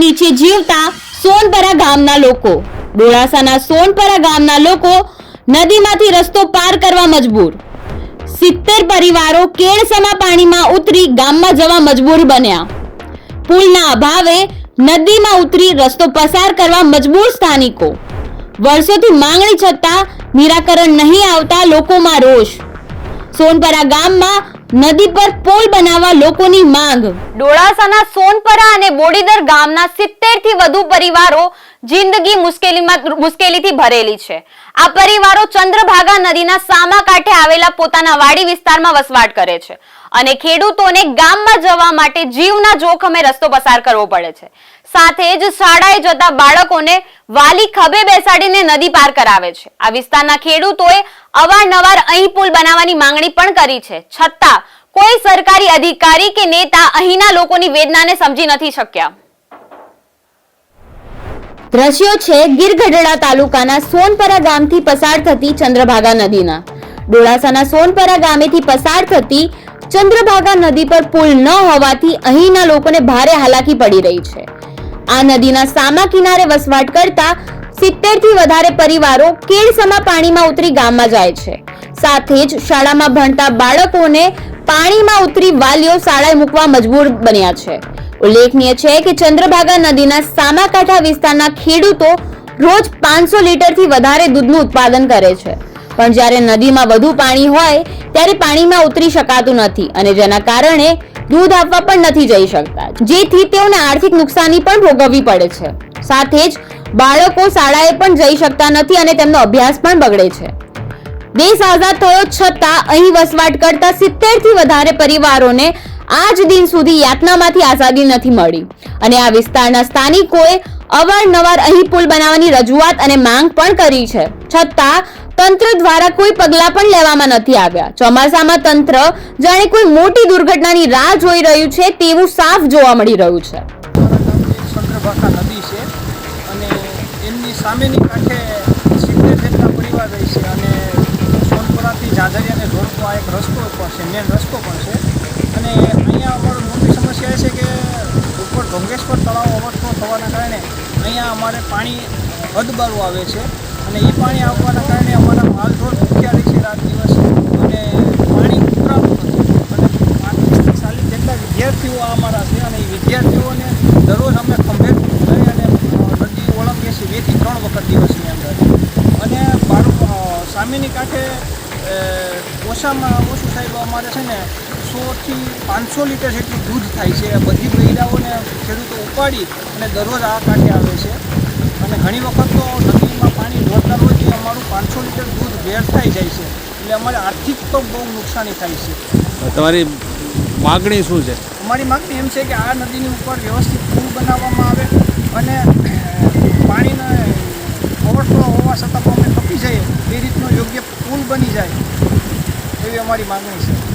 નીચે જીવતા સોનપરા ગામના લોકો. ડોળાસાના સોનપરા ગામના લોકો નદીમાંથી રસ્તો પાર કરવા મજબૂર. સિત્તેર પરિવારો કેળસમા પાણીમાં ઉતરી ગામમાં જવા મજબૂર બન્યા. પુલના અભાવે નદીમાં ઉતરી રસ્તો પસાર કરવા મજબૂર સ્થાનિકો. વર્ષોથી માંગણી છતાં નિરાકરણ નહીં આવતા લોકોમાં રોષ. સોનપરા ગામમાં નદી પર પુલ બનાવવા લોકોની માંગ. ડોળાસાના સોનપરા અને બોડીદર ગામના સિત્તેરથી વધુ પરિવારો જિંદગી મુશ્કેલીમાં મુશ્કેલીથી ભરેલી છે. આ પરિવારો ચંદ્રભાગા નદીના સામા કાંઠે આવેલા પોતાના વાડી વિસ્તારમાં વસવાટ કરે છે. અને ખેડૂતોને ગામમાં જવા માટે જીવના જોખમે રસ્તો પસાર કરવો પડે છે. સાથે જ શાળાએ જતા બાળકોને વાલી ખભે બેસાડીને નદી પાર કરાવે છે. આ વિસ્તારના ખેડૂતોએ અવારનવાર અહીં પુલ બનાવવાની માંગણી પણ કરી છે. છતાં કોઈ સરકારી અધિકારી કે નેતા અહીંના લોકોની વેદનાને સમજી નથી શક્યા. દ્રશ્યો છે ગીરગઢડા તાલુકાના સોનપરા ગામથી પસાર થતી ચંદ્રભાગા નદીના. ડોળાસાના સોનપરા ગામેથી પસાર થતી ચંદ્રભાગા નદી પર પુલ ન હોવાથી અહીંના લોકોને ભારે હાલાકી પડી રહી છે. આ નદીના સામા કિનારે વસવાટ કરતા સિત્તેરથી વધારે પરિવારો કેળસમા પાણીમાં ઉતરી ગામમાં જાય છે. સાથે જ શાળામાં ભણતા બાળકોને પાણીમાં ઉતરી વાલીઓ શાળાએ મૂકવા મજબૂર બન્યા છે. ઉલ્લેખનીય છે કે ચંદ્રભાગા નદીના સામાકાંઠા વિસ્તારના ખેડૂતો રોજ પાંચસો લીટરથી વધારે દૂધનું ઉત્પાદન કરે છે. પણ જ્યારે નદીમાં વધુ પાણી હોય, ત્યારે પાણીમાં ઉતરી શકાતું નથી અને જેના કારણે દૂધ આપવા પણ નથી જઈ શકતા, જેથી તેઓને આર્થિક નુકસાની પણ ભોગવવી પડે છે. સાથે જ બાળકો શાળાએ પણ જઈ શકતા નથી અને તેમનો અભ્યાસ પણ બગડે છે. દેશ આઝાદ થયો છતાં અહીં વસવાટ કરતા સિત્તેરથી વધારે પરિવારોને આજ દિન સુધી યાતનામાંથી આઝાદી નથી મળી. અને આ વિસ્તારના સ્થાનિકોએ અવારનવાર અહીં પુલ બનાવવાની રજૂઆત અને માંગ પણ કરી છે. છતાં તંત્ર દ્વારા કોઈ પગલાં પણ લેવામાં નથી આવ્યા. ચોમાસામાં તંત્ર જાણે કોઈ મોટી દુર્ઘટનાની રાહ જોઈ રહ્યું છે તેવું સાફ જોવા મળી રહ્યું છે. ચંદ્રભાખા નદી છે અને એમની સામેની કાંઠે સિત્તેર જેટલા છે અને સોનપુરાથી ઝાઝરિયાને જોડતો આ એક રસ્તો પણ છે મેન રસ્તો પણ છે. અને અહીંયા અમારો મોટી સમસ્યા એ છે કે ઉપર ઢોંગેશ્વર તળાવ ઓવરફ્લો થવાના કારણે અહીંયા અમારે પાણી અદબારું આવે છે. અને એ પાણી આવવાના કારણે અમારા માલઢોર ભૂખ્યા રહે છે રાત દિવસ અને પાણી ઉતરાતું નથી અને પાંત્રીસથી અમારા છે અને એ વિદ્યાર્થીઓને દરરોજ અમે ખંભે લઈ અને નદી ઓળંગીએ છીએ. બેથી ત્રણ વખત દિવસની અંદર. અને બાળકો સામેની કાંઠે ઓછામાં ઓછું સાહેબ અમારે છે ને સોથી પાંચસો લીટર જેટલું દૂધ થાય છે. બધી બૈરાઓને ખેડૂતો ઉપાડી અને દરરોજ આ કાંઠે આવે છે. અને ઘણી વખત તો નદીમાં પાણી રોજ અમારું પાંચસો લીટર દૂધ વેડફાઈ જાય છે. એટલે અમારે આર્થિક તો બહુ નુકસાની થાય છે. તમારી માગણી શું છે? અમારી માગણી એમ છે કે આ નદીની ઉપર વ્યવસ્થિત પુલ બનાવવામાં આવે અને પાણીને ઓવરફ્લો હોવા છતાં પણ અમે કપી જઈએ. એ રીતનો યોગ્ય પુલ બની જાય. એવી અમારી માગણી છે.